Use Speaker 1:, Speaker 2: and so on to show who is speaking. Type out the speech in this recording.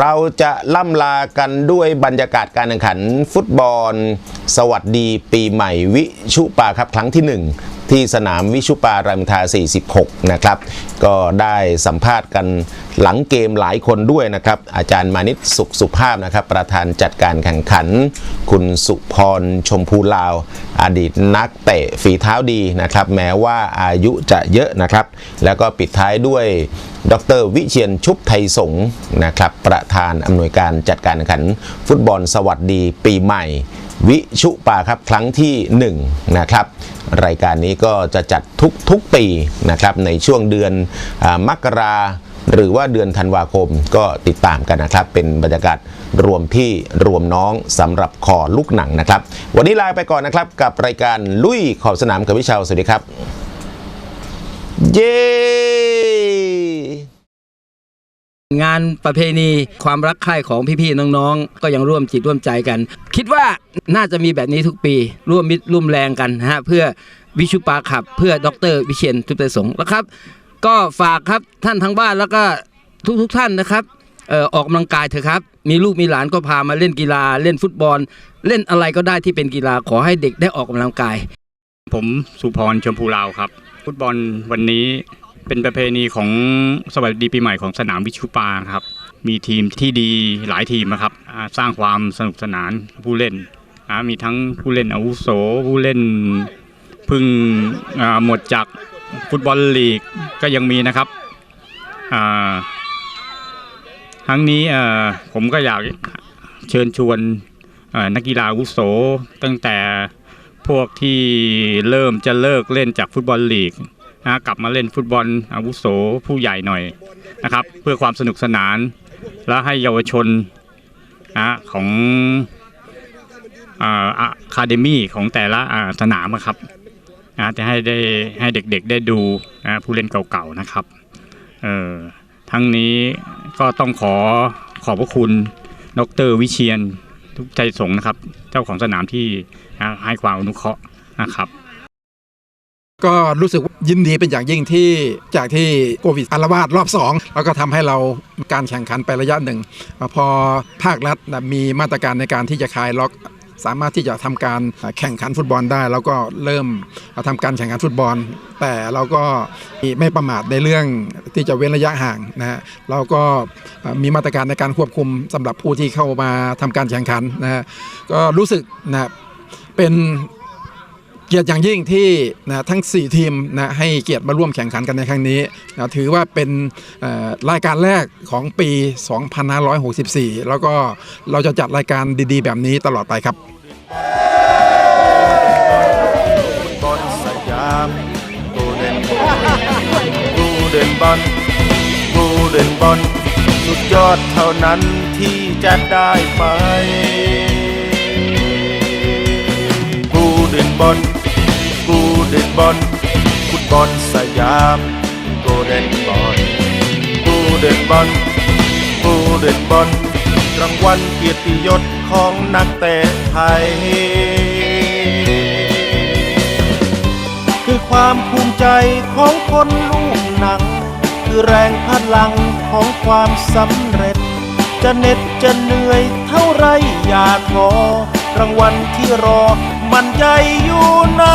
Speaker 1: เราจะล่ำลากันด้วยบรรยากาศการแข่งขันฟุตบอล สวัสดีปีใหม่วิชุปาครับครั้งที่ 1 ที่สนามวิชุปารามอินทา 46 นะครับ ก็ได้สัมภาษณ์กันหลังเกมหลายคนด้วยนะครับ อาจารย์มานิตสุขสุภาพนะครับ ประธานจัดการแข่งขัน คุณสุพรชมพูลาว อดีตนักเตะฝีเท้าดีนะครับ แม้ว่าอายุจะเยอะนะครับ แล้วก็ปิดท้ายด้วยดรวิเชียนชุบไทยสงนะครับ ประธานอำนวยการจัดการแข่งขัน ฟุตบอลสวัสดีปีใหม่ วิชุปาครับครั้งที่1นะครับรายการนี้ก็จะจัดทุกทุกปีนะครับในช่วงเดือนอมกราหรือว่าเดือนธันวาคมก็ติดตามกันนะครับ เป็นบรรยากาศรวมพี่รวมน้องสำหรับคอลูกหนังนะครับ วันนี้ลาไปก่อนนะครับกับรายการลุยขอบสนามกับวิชาวสวัสดีครับ เย้
Speaker 2: งานประเพณีความรักใคร่ของพี่ๆน้องๆ ก็ยังร่วมจิตร่วมใจกัน คิดว่าน่าจะมีแบบนี้ทุกปี ร่วมมิตรร่วมแรงกันนะฮะเพื่อวิชุปาขับ เพื่อดร วิเชียนทุตสงฆ์แล้วครับ ก็ฝากครับท่านทั้งบ้านแล้วก็ทุกๆท่านนะครับเออออกกำลังกายเถอะครับ มีลูกมีหลานก็พามาเล่นกีฬาเล่นฟุตบอล เล่นอะไรก็ได้ที่เป็นกีฬาขอให้เด็กได้ออกกำลังกาย
Speaker 3: ผมสุพรชมพูลาวครับ ฟุตบอลวันนี้ เป็นประเพณีของสวัสดีปีใหม่ของสนามวิชุปาครับ มีทีมที่ดีหลายทีมนะครับสร้างความสนุกสนานผู้เล่น มีทั้งผู้เล่นอาวุโสผู้เล่นพึ่งหมดจากฟุตบอลลีกก็ยังมีนะครับทั้งนี้ผมก็อยากเชิญชวนนักกีฬาอาวุโสตั้งแต่พวกที่เริ่มจะเลิกเล่นจากฟุตบอลลีก นะกลับมาเล่นฟุตบอลอาวุโสผู้ใหญ่หน่อยนะครับ เพื่อความสนุกสนาน และให้เยาวชนนะของอะคาเดมี่ของแต่ละสนามอะครับนะจะให้ได้ให้เด็กๆได้ดูนะผู้เล่นเก่าๆนะครับเออทั้งนี้ก็ต้องขอขอบพระคุณดรวิเชียนทุกใจสงฆ์นะครับ เจ้าของสนามที่นะให้ความอนุเคราะห์นะครับ
Speaker 4: ก็รู้สึกยินดีเป็นอย่างยิ่งที่จากที่โควิดอาละวาดรอบ 2 แล้วก็ทำให้เราการแข่งขันไประยะหนึ่ง พอภาครัฐนะมีมาตรการในการที่จะคลายล็อกสามารถที่จะทำการแข่งขันฟุตบอลได้ แล้วก็เริ่มทำการแข่งขันฟุตบอล แต่เราก็ไม่ประมาทในเรื่องที่จะเว้นระยะห่างนะฮะเราก็มีมาตรการในการควบคุมสำหรับผู้ที่เข้ามาทำการแข่งขันนะฮะก็รู้สึกนะเป็น เกียรติอย่างยิ่งที่นะทั้ง 4 ทีมนะให้เกียรติมาร่วมแข่งขันกันในครั้งนี้นะถือว่าเป็นรายการแรกของปี 2564 แล้วก็เราจะจัดรายการดีๆ แบบนี้ตลอดไปครับ
Speaker 5: บอลสยามกลเด้นกูเด่นบอลกูเด่นบอลสุดยอดเท่านั้นที่จะได้ไป บอลกูเด่นบอลฟุตบอลสยามโกลเด้นบอลกูเด่นบอลกูเด่นบอลรางวัลเกียรติยศของนักเตะไทย คือความภูมิใจของคนลูกหนัง คือแรงพลังของความสำเร็จ จะเหน็ดจะเหนื่อยเท่าไรอย่าท้อ รางวัลที่รอมันใหญ่อยู่นะ